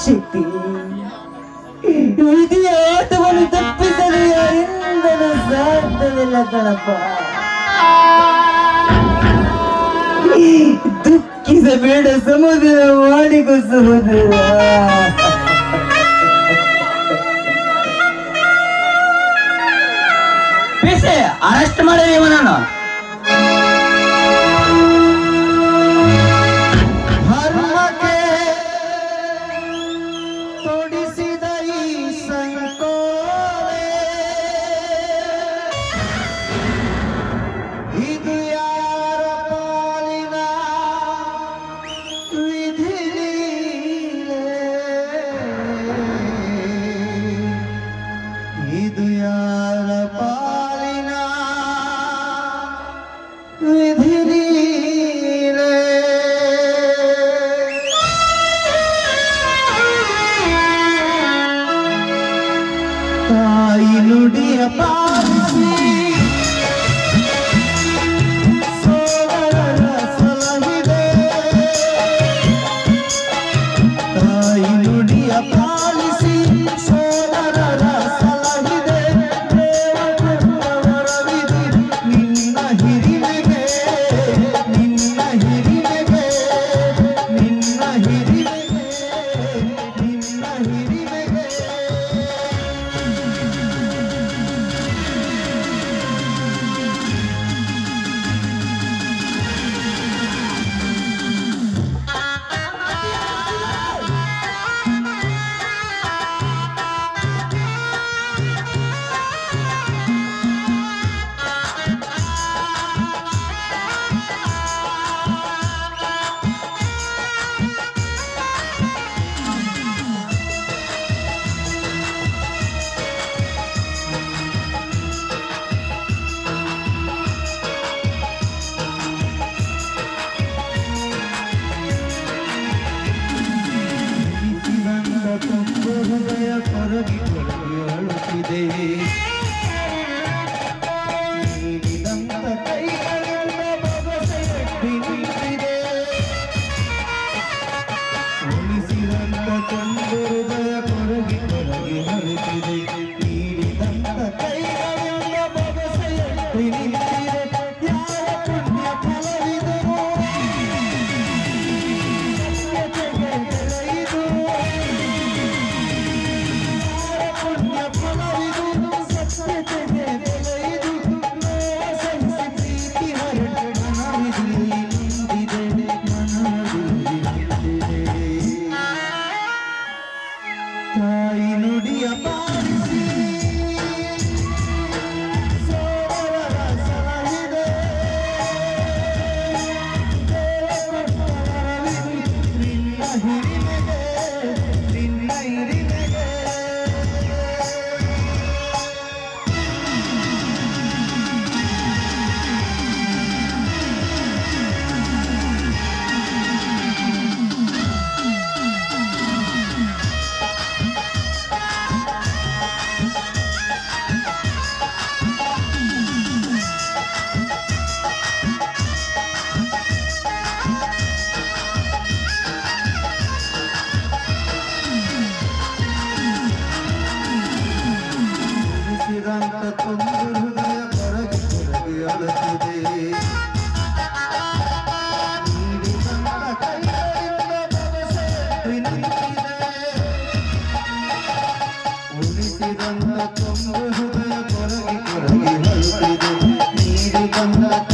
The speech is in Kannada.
ಶಕ್ತಿ. ವಿಧಿಯ ಆಟವನ್ನು ತಪ್ಪಿಸಲು ಯಾರಿಂದಲೂ ಸಾಧ್ಯವಿಲ್ಲ ಕಣಪ್ಪ. ದುಃಖಿಸಬೇಡ ಸಮುದ್ರ ಮಾಡಿಕೊ ಸಮುದ್ರ ಅರೆಸ್ಟ್ ಮಾಡಿರಿ ಇವನನ್ನು കളിയിലൂടിയ പാരിസേ ಹೃದಯ ಕೊರಗಿ ಕೊರಗಿ ಉಳಿಸಿದಂತ ತುಂಬ ಹೃದಯ ಕೊರಗಿ ಕೊರಗಿ ಅಳುತ್ತಿದೆ ನೀಡಿದಂತ ಕೈಗಳಿಂದ ಭರವಸೆ ನಿಂತಿದೆ ಉಳಿಸಿದಂತ ತುಂಬ ಹೃದಯ ಕೊರಗಿ ಕೊರಗಿ ಅಳುತ್ತಿದೆ ನೀಡಿದಂತ ಕೈಗಳಿಂದ